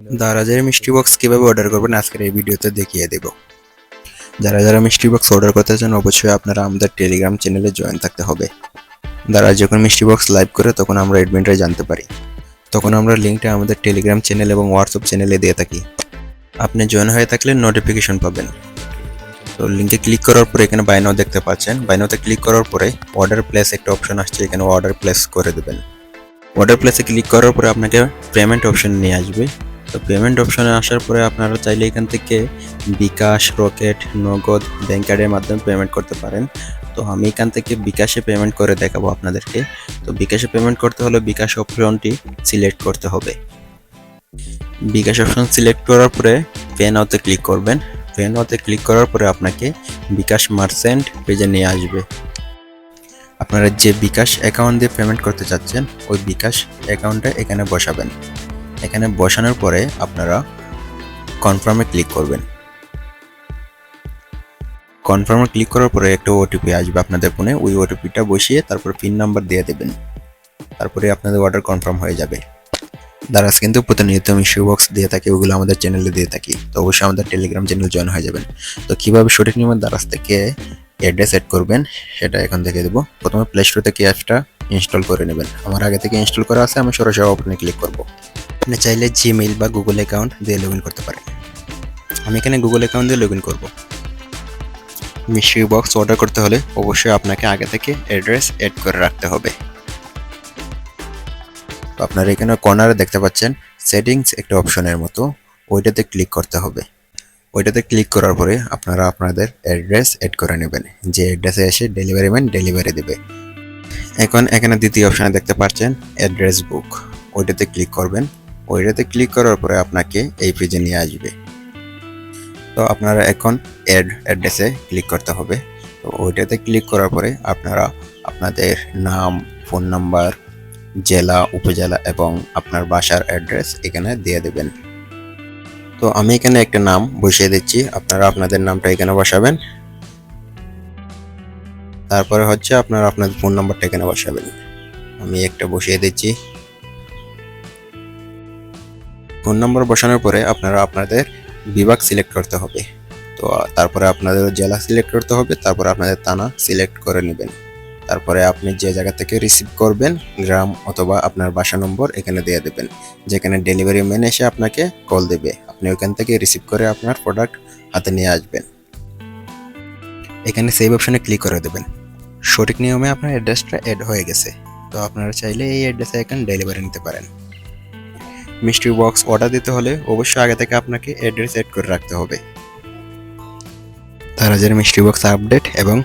দারাজের মিষ্টি বক্স কীভাবে অর্ডার করবেন আজকের এই ভিডিওতে দেখিয়ে দেব। যারা যারা মিষ্টি বক্স অর্ডার করতে চান, অবশ্যই আপনারা আমাদের টেলিগ্রাম চ্যানেলে জয়েন থাকতে হবে। দারা যখন মিষ্টি বক্স লাইভ করে, তখন আমরা অ্যাডমিনটা জানতে পারি। তখন আমরা লিঙ্কটা আমাদের টেলিগ্রাম চ্যানেল এবং হোয়াটসঅ্যাপ চ্যানেলে দিয়ে থাকি। আপনি জয়েন হয়ে থাকলে নোটিফিকেশন পাবেন। তো লিঙ্কে ক্লিক করার পরে এখানে বাইনাও দেখতে পাচ্ছেন। বাইনাওতে ক্লিক করার পরে অর্ডার প্লেস একটা অপশন আসছে, এখানে অর্ডার প্লেস করে দেবেন। অর্ডার প্লেসে ক্লিক করার পরে আপনাকে পেমেন্ট অপশন নিয়ে আসবে। তো পেমেন্ট অপশনে আসার পরে আপনারা চাইলে এখান থেকে বিকাশ, রকেট, নগদ ব্যাংক কার্ডের মাধ্যমে পেমেন্ট করতে পারেন। তো আমি এখান থেকে বিকাশে পেমেন্ট করে দেখাবো আপনাদেরকে। তো বিকাশে পেমেন্ট করতে হলে বিকাশ অপশনটি সিলেক্ট করতে হবে। বিকাশ অপশন সিলেক্ট করার পরে পে নাওতে ক্লিক করবেন। পে নাওতে ক্লিক করার পরে আপনাকে বিকাশ মার্চেন্ট পেজে নিয়ে আসবে। আপনারা যে বিকাশ অ্যাকাউন্ট দিয়ে পেমেন্ট করতে চাচ্ছেন, ওই বিকাশ অ্যাকাউন্টটা এখানে বসাবেন। এখানে বসানোর পরে আপনারা কনফার্মে ক্লিক করবেন। কনফার্মে ক্লিক করার পরে একটা ওটিপি আসবে আপনাদের ফোনে ওই ওটিপিটা বসিয়ে তারপর পিন নাম্বার দিয়ে দেবেন। তারপরে আপনাদের অর্ডার কনফার্ম হয়ে যাবে। দারাজ কিন্তু প্রতিনিয়ত আমি শু বক্স দিয়ে থাকি, ওগুলো আমাদের চ্যানেলে দিয়ে থাকি। তো অবশ্যই আমাদের টেলিগ্রাম চ্যানেল জয়েন হয়ে যাবেন। তো কীভাবে সঠিক নিয়মে দারাজ থেকে অ্যাড্রেস সেট করবেন, সেটা এখন থেকে দেবো। প্রথমে প্লে স্টোর থেকে অ্যাপসটা ইনস্টল করে নেবেন। আমার আগে থেকে ইনস্টল করা আছে, আমি সরাসরি ওপেনে ক্লিক করব। আপনি চাইলে জিমেইল বা গুগল অ্যাকাউন্ট দিয়ে লগ ইন করতে পারেন। আমি এখানে গুগল অ্যাকাউন্ট দিয়ে লগ ইন করব। মিষ্টি বক্স অর্ডার করতে হলে অবশ্যই আপনাকে আগে থেকে অ্যাড্রেস অ্যাড করে রাখতে হবে। তো আপনারা এখানে কর্নারে দেখতে পাচ্ছেন সেটিংস একটা অপশনের মতো, ওইটাতে ক্লিক করতে হবে। ওইটাতে ক্লিক করার পরে আপনারা আপনাদের অ্যাড্রেস অ্যাড করে নেবেন, যে অ্যাড্রেসে এসে ডেলিভারি ম্যান ডেলিভারি দেবে। এখন এখানে দ্বিতীয় অপশানে দেখতে পাচ্ছেন অ্যাড্রেস বুক ওইটাতে ক্লিক করবেন। ওইটাতে ক্লিক করার পরে আপনাকে এই পেজে নিয়ে আসবে। তো আপনারা এখন অ্যাড অ্যাড্রেসে ক্লিক করতে হবে। তো ওইটাতে ক্লিক করার পরে আপনারা আপনাদের নাম ফোন নাম্বার জেলা, উপজেলা এবং আপনার বাসার অ্যাড্রেস এখানে দিয়ে দেবেন। তো আমি এখানে একটা নাম বসিয়ে দিচ্ছি। আপনারা আপনাদের নামটা এখানে বসাবেন। তারপরে হচ্ছে আপনারা আপনাদের ফোন নাম্বারটা এখানে বসাবেন। আমি একটা বসিয়ে দিচ্ছি। ফোন নম্বর বসানোর পরে আপনারা আপনাদের বিভাগ সিলেক্ট করতে হবে। তো তারপরে আপনাদের জেলা সিলেক্ট করতে হবে, তারপরে আপনাদের থানা সিলেক্ট করে নেবেন। তারপরে আপনি যে জায়গা থেকে রিসিভ করবেন, গ্রাম অথবা আপনার বাসা নম্বর এখানে দিয়ে দেবেন। যেখানে ডেলিভারি ম্যান এসে আপনাকে কল দেবে। আপনি ওইখান থেকে রিসিভ করে আপনার প্রোডাক্ট হাতে নিয়ে আসবেন। এখানে সেভ অপশানে ক্লিক করে দেবেন। সঠিক নিয়মে আপনার অ্যাড্রেসটা অ্যাড হয়ে গেছে। তো আপনারা চাইলে এই অ্যাড্রেসে এখানে ডেলিভারি নিতে পারেন। মিষ্টি বক্স অর্ডার দিতে হলে অবশ্যই আগে থেকে আপনাকে অ্যাড্রেস অ্যাড করে রাখতে হবে। তারাজের মিষ্টি বক্স আপডেট এবং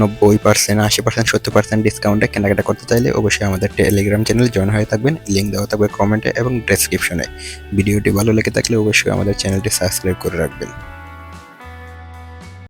নব্বই পার্সেন্ট আশি পার্সেন্ট সত্তর পার্সেন্ট ডিসকাউন্টে কেনাকাটা করতে চাইলে অবশ্যই আমাদের টেলিগ্রাম চ্যানেল জয়েন হয়ে থাকবেন। লিঙ্ক দেওয়া থাকবে কমেন্টে এবং ডেসক্রিপশনে ভিডিওটি ভালো লেগে থাকলে অবশ্যই আমাদের চ্যানেলটি সাবস্ক্রাইব করে রাখবেন।